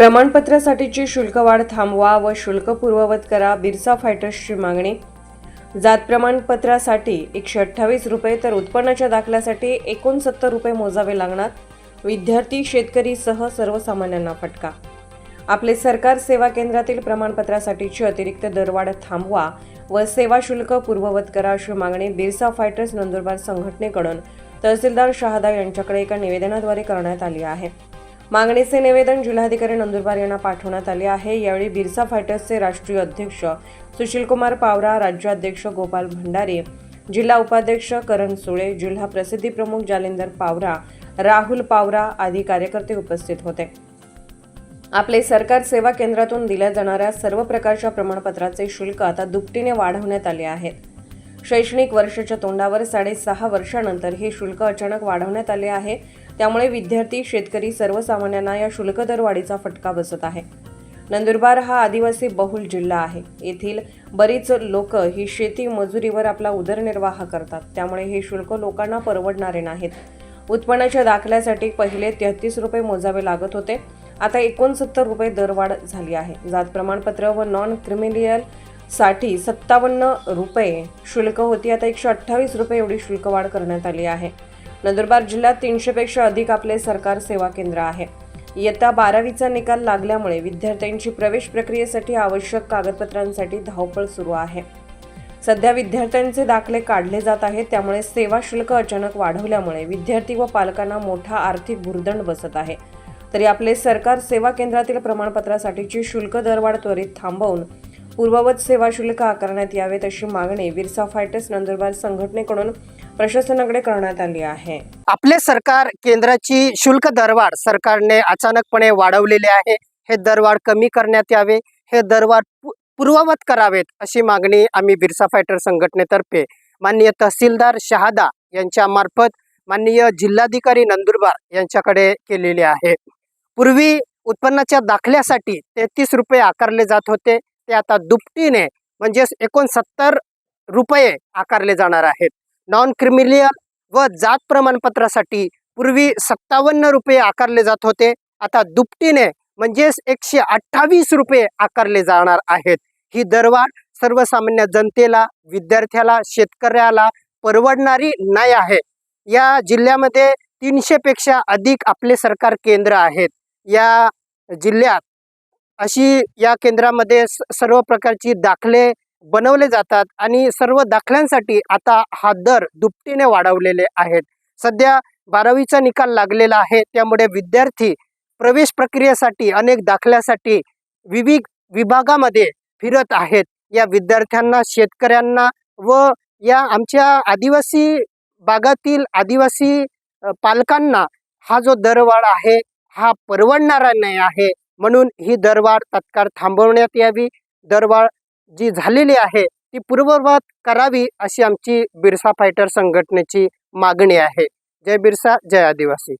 प्रमाणपत्रासाठीची शुल्कवाढ थांबवा व शुल्क पूर्ववत करा बिरसा फायटर्सची मागणी. जात प्रमाणपत्रासाठी एकशे अठ्ठावीस रुपये तर उत्पन्नाच्या दाखल्यासाठी एकोणसत्तर रुपये मोजावे लागणार. विद्यार्थी शेतकरीसह सर्वसामान्यांना फटका. आपले सरकार सेवा केंद्रातील प्रमाणपत्रासाठीची अतिरिक्त दरवाढ थांबवा व सेवा शुल्क पूर्ववत करा अशी मागणी बिरसा फायटर्स नंदुरबार संघटनेकडून तहसीलदार शहादा यांच्याकडे एका निवेदनाद्वारे करण्यात आली आहे. मागणीचे निवेदन जिल्हाधिकारी नंदुरबार यांना पाठवण्यात आले आहे. यावेळी बिरसा फायटर्सचे राष्ट्रीय अध्यक्ष सुशीलकुमार पावरा राज्याध्यक्ष गोपाल भंडारे जिल्हा उपाध्यक्ष करण सुळे जिल्हा प्रसिद्धी प्रमुख जालिंदर पावरा राहुल पावरा आदी कार्यकर्ते उपस्थित होते. आपले सरकार सेवा केंद्रातून दिल्या जाणाऱ्या सर्व प्रकारच्या प्रमाणपत्राचे शुल्क आता दुपटीने वाढवण्यात आले आहेत. शैक्षणिक वर्षाच्या तोंडावर साडेसहा वर्षानंतर हे शुल्क अचानक वाढवण्यात आले आहे. त्यामुळे विद्यार्थी शेतकरी सर्वसामान्यांना या शुल्क दरवाढीचा फटका बसत आहे. नंदुरबार हा आदिवासी बहुल जिल्हा आहे. येथील बरीच लोक ही शेती मजुरीवर आपला उदरनिर्वाह करतात. त्यामुळे हे शुल्क लोकांना परवडणारे नाहीत. उत्पन्नाच्या दाखल्यासाठी पहिले तेहतीस रुपये मोजावे लागत होते. आता एकोणसत्तर रुपये दरवाढ झाली आहे. जात प्रमाणपत्र व नॉन क्रिमिलियलसाठी सत्तावन्न रुपये शुल्क होती. आता एकशे अठ्ठावीस रुपये एवढी शुल्कवाढ करण्यात आली आहे. नंदुरबार जिल्ह्यात तीनशेपेक्षा अधिक आपले सरकार सेवा केंद्र आहे. इयत्ता बारावीचा निकाल लागल्यामुळे विद्यार्थ्यांची प्रवेश प्रक्रियेसाठी आवश्यक कागदपत्रांसाठी धावपळ सुरू आहे. सध्या विद्यार्थ्यांचे दाखले काढले जात आहेत त्यामुळे सेवा शुल्क अचानक वाढवल्यामुळे विद्यार्थी व पालकांना मोठा आर्थिक भुर्दंड बसत आहे. तरी आपले सरकार सेवा केंद्रातील प्रमाणपत्रासाठीची शुल्क दरवाढ त्वरित थांबवून पूर्ववत सेवा शुल्क आकारण्यात यावेत अशी मागणी विरसा फायटर्स नंदुरबार संघटनेकडून प्रशासनाकडे करण्यात आली आहे. आपले सरकार केंद्राची शुल्क दरवाढ सरकारने अचानकपणे वाढवलेले आहे. हे दरवाढ कमी करण्यात यावे. हे दरवाढ पूर्ववत करावेत अशी मागणी आम्ही बिरसा फायटर संघटनेतर्फे माननीय तहसीलदार शहादा यांच्या मार्फत माननीय जिल्हाधिकारी नंदुरबार यांच्याकडे केलेली आहे. पूर्वी उत्पन्नाच्या दाखल्यासाठी तेहतीस रुपये आकारले जात होते. ते आता दुपटीने म्हणजेच एकोणसत्तर रुपये आकारले जाणार आहेत. नॉन क्रिमिलियल व जात प्रमाणपत्रासाठी पूर्वी सत्तावन्न रुपये आकारले जात होते. आता दुपटीने म्हणजेच एकशे अठ्ठावीस रुपये आकारले जाणार आहेत. ही दरवाढ सर्वसामान्य जनतेला विद्यार्थ्याला शेतकऱ्याला परवडणारी नाही आहे. या जिल्ह्यामध्ये तीनशेपेक्षा अधिक आपले सरकार केंद्र आहेत. या जिल्ह्यात अशी या केंद्रामध्ये स- सर्व प्रकारची दाखले बनवले जातात आणि सर्व दाखल्यांसाठी आता हा दर दुपटीने वाढवलेले आहेत. सध्या बारावीचा निकाल लागलेला आहे त्यामुळे विद्यार्थी प्रवेश प्रक्रियेसाठी अनेक दाखल्यासाठी विविध विभागामध्ये फिरत आहेत. या विद्यार्थ्यांना शेतकऱ्यांना व या आमच्या आदिवासी भागातील आदिवासी पालकांना हा जो दरवाढ आहे हा परवडणारा नाही आहे म्हणून ही दरवाढ तत्काळ थांबवण्यात यावी. दरवाढ जी झालेली आहे ती पूर्ववत करावी अशी आमची बिरसा फायटर संघटनेची मागणी आहे. जय बिरसा जय आदिवासी.